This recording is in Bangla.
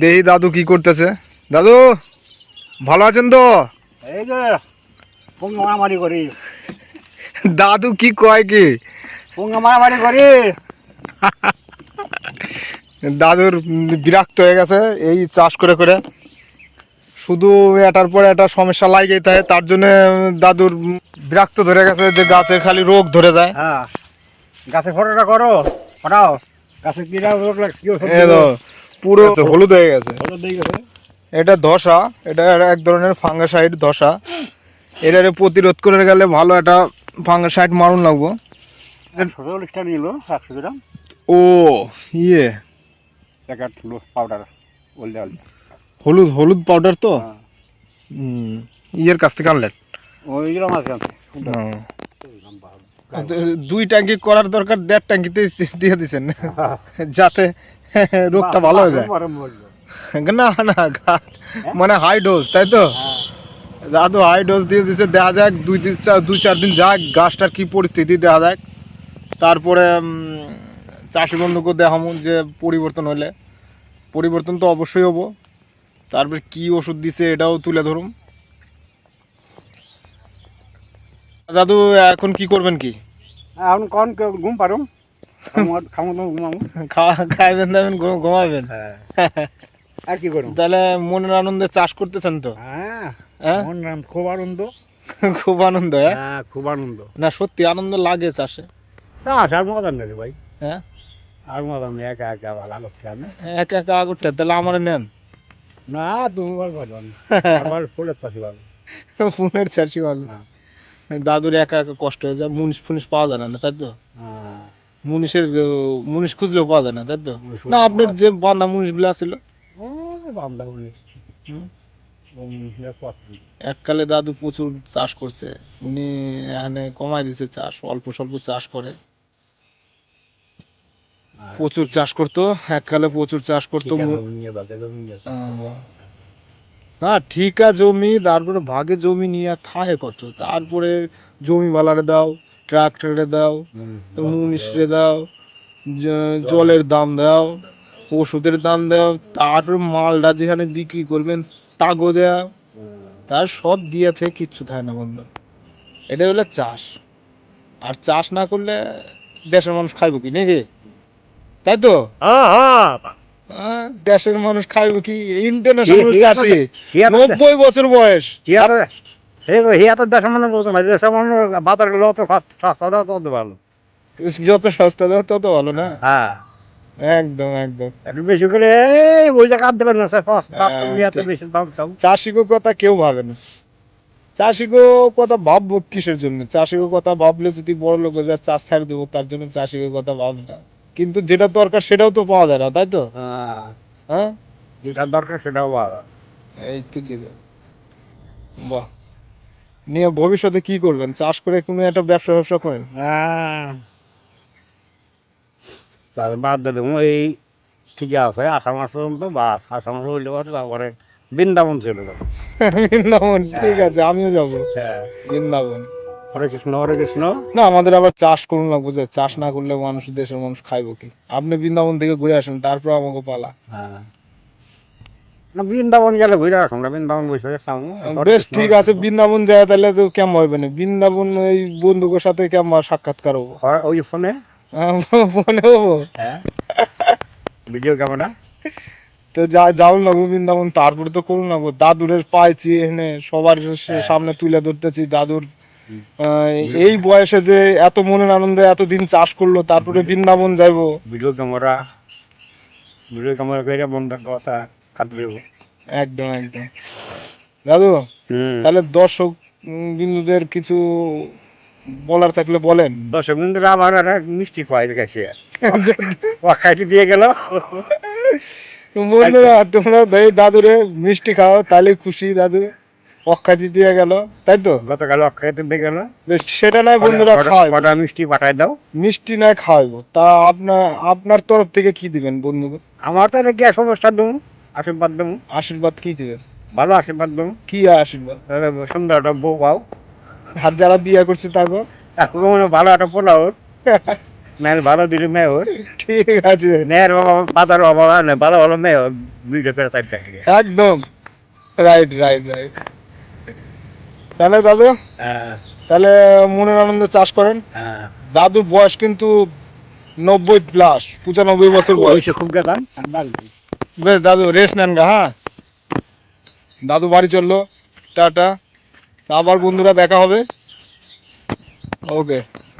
দেহি দাদু কি করতেছে? দাদু ভালো আছেন তো? এই যে মারামারি করি। দাদু কি কয় কি? পুঙ্গা মারামারি করি। দাদুর বিরক্ত হয়ে গেছে এই চাষ করে করে। শুধু এটার পরে একটা সমস্যা লাগেই থাকে তার জন্য দাদুর বিরক্ত ধরে গেছে যে গাছের খালি রোগ ধরে যায়। হ্যাঁ গাছে ফটোটা করো ফটাও গাছে কিরা রোগ লাগ পুরো হলুদ হয়ে গেছে। হলুদ দিয়ে গেছে। এটা ধসা এটা এক ধরনের ফাঙ্গাসাইড ধসা। এটারে প্রতিরোধ করে গেলে ভালো একটা ফাঙ্গাসাইড মারুন লাগবো। ছোট নিল একশো গ্রাম। ও ইয়ে। প্যাকেট পাউডার হলুদ হলুদ পাউডার তো? হ্যাঁ। ইয়ের কাছ থেকে আনলেন? দুই ট্যাঙ্কি করার দরকার দেড় ট্যাঙ্কিতে দিয়ে দিচ্ছেন যাতে রোগটা ভালো হয়ে যায়। না না গাছ মানে হাই ডোজ তাই তো? দাদু হাই ডোজ দিয়ে দিছে দেখা যাক দুই দিন চার দুই চার দিন যাক গাছটার কি পরিস্থিতি দেখা যাক। তারপরে চাষি বন্ধুকে দেখামু যে পরিবর্তন হলে। পরিবর্তন তো অবশ্যই হব। তারপরে কি ওষুধ দিছে এটাও তুলে ধরুন। দাদু এখন কি করবেন কি? এখন কন ঘুম পারো দাবেন ঘুমাবেন। হ্যাঁ। আর কি করব তাহলে মনের আনন্দে চাষ করতেছেন তো? হ্যাঁ। হ্যাঁ? খুব আনন্দ। খুব আনন্দ হ্যাঁ? হ্যাঁ খুব আনন্দ। না সত্যি আনন্দ লাগে চাষে। তা আর মজা নেই ভাই। হ্যাঁ? আর মজা নেই একা একা ভালো লাগছে আমি একা তাহলে আমার নেন। না তুমি ভালো আমার ফুলের চাষি ভালো। ফোনের চাষি ভালো। হ্যাঁ। দাদুর একা একা কষ্ট হয়ে যায় মুনিশ ফুনিশ পাওয়া যায় না না, তাই তো? হ্যাঁ। মুনিশের মুনিশ খুঁজলেও পাওয়া যায় না তাই তো? না আপনার যে মুনিশ বান্দা উনি হুম, উনি পছন্দ এককালে দাদু প্রচুর চাষ করছে। উনি এখানে কমাই দিছে চাষ অল্প স্বল্প চাষ করে। প্রচুর চাষ করতো এককালে প্রচুর চাষ করতো না ঠিকা জমি তারপরে ভাগে জমি নিয়ে থাকে কত? তারপরে জমি বালারে দাও ট্রাক্টরে দাও মুনিশরে দাও জলের দাম দাও ওষুধের দাম দাও তারপরে মালটা যেখানে বিক্রি করবেন তাগো দেও তার সব দিয়ে থেকে কিচ্ছু থাকে না বন্ধু। এটা হলো চাষ। আর চাষ না করলে দেশের মানুষ খাইব কি নাকি? তাই তো? হ্যাঁ হ্যাঁ দেশের মানুষ খাইব কি? ইন্টারন্যাশনাল চাষি নব্বই বছর বয়স। হিয়ার হিয়াতে দেশের মানুষ বলছে না দেশের মানুষ বাজার গেলে সস্তা দাও তত ভালো। যত সস্তা দাও তত ভালো না? হ্যাঁ। একদম একদম। একটু বেশি করে এই ওই জায়গা আনতে পারেন না স্যার। বেশি দাম চাষিগো কথা কেউ ভাবে না। চাষিগো কথা ভাববো কিসের জন্য? চাষিগো কথা ভাবলে যদি বড় লোক যায় চাষ ছাড় দেবো তার জন্য চাষিগো কথা ভাবে না। কিন্তু যেটা দরকার সেটাও তো পাওয়া যায় না তাই তো? হ্যাঁ। হ্যাঁ? যেটা দরকার সেটাও ভালো এই তো বাহ। নিয়ে ভবিষ্যতে কি করবেন? চাষ করে কোনো একটা ব্যবসা ব্যবসা করেন? হ্যাঁ। তার বাদ দিলাম এই ঠিক আছে আষাঢ় মাস পর্যন্ত বাস আষাঢ় মাস হইলে পরে তারপরে বৃন্দাবন চলে যাব। বৃন্দাবন ঠিক আছে আমিও যাব। হ্যাঁ। বৃন্দাবন। হরে কৃষ্ণ হরে কৃষ্ণ। না আমাদের আবার চাষ করুন লাগবো যে চাষ না করলে মানুষ দেশের মানুষ খাইবো কি? আপনি বৃন্দাবন থেকে ঘুরে আসেন তারপর আমাকে পালা। হ্যাঁ। না বৃন্দাবন গেলে ঘুরে আসুন না বৃন্দাবন বসে বেশ ঠিক আছে বৃন্দাবন যায় তাহলে তো কেমন হবে না? বৃন্দাবন ওই বন্ধুকের সাথে কেমন সাক্ষাৎকার হব? ওই ফোনে? হব। হ্যাঁ। ভিডিও ক্যামেরা তো যা যাও লাগবো বৃন্দাবন তারপরে তো করুন লাগবো। দাদুরের পাইছি এখানে সবার সামনে তুলে ধরতেছি দাদুর এই বয়সে যে এত মনের আনন্দে এতদিন চাষ করল তারপরে বৃন্দাবন যাইবো। ভিডিও ক্যামেরা ভিডিও ক্যামেরা করে বন্ধ কথা কাটবে একদম একদম। দাদু তাহলে দর্শক বিন্দুদের কিছু বলার থাকলে বলেন। দর্শক বন্ধুরা আমার মিষ্টি খোয়াই গেছে। ও খাইতে দিয়ে গেল। বন্ধুরা তোমরা ভাই দাদুরে মিষ্টি খাও তাহলে খুশি দাদু। অক্ষাতি দিয়ে গেল তাই তো? গতকাল খাইতে দিয়ে গেল। সেটা নয় বন্ধুরা খাওয়াই কটা মিষ্টি পাঠাই দাও। মিষ্টি নয় খাওয়াইবো। তা আপনার আপনার তরফ থেকে কি দিবেন বন্ধু? আমার তো নাকি এক সমস্যা দেবো আশীর্বাদ দেবো। আশীর্বাদ কি দিবেন? ভালো আশীর্বাদ দেবো। কি আশীর্বাদ? সুন্দর একটা বউ পাও। আর যারা বিয়ে করছে তাকে এখন ভালো একটা পোলাও মেয়ের ভালো দিলে মেয়ে হয় ঠিক আছে। মেয়ের বাবা বাজার অভাব ভালো ভালো মেয়ে দুইটা পেরে একদম। রাইট রাইট রাইট তাহলে দাদু হ্যাঁ। তাহলে মনের আনন্দে চাষ করেন। হ্যাঁ। দাদুর বয়স কিন্তু নব্বই প্লাস পঁচানব্বই বছর বয়স। খুব গেলাম বেশ দাদু রেস্ট নেন গা হ্যাঁ। দাদু বাড়ি চলল টাটা। আবার বন্ধুরা দেখা হবে। ওকে।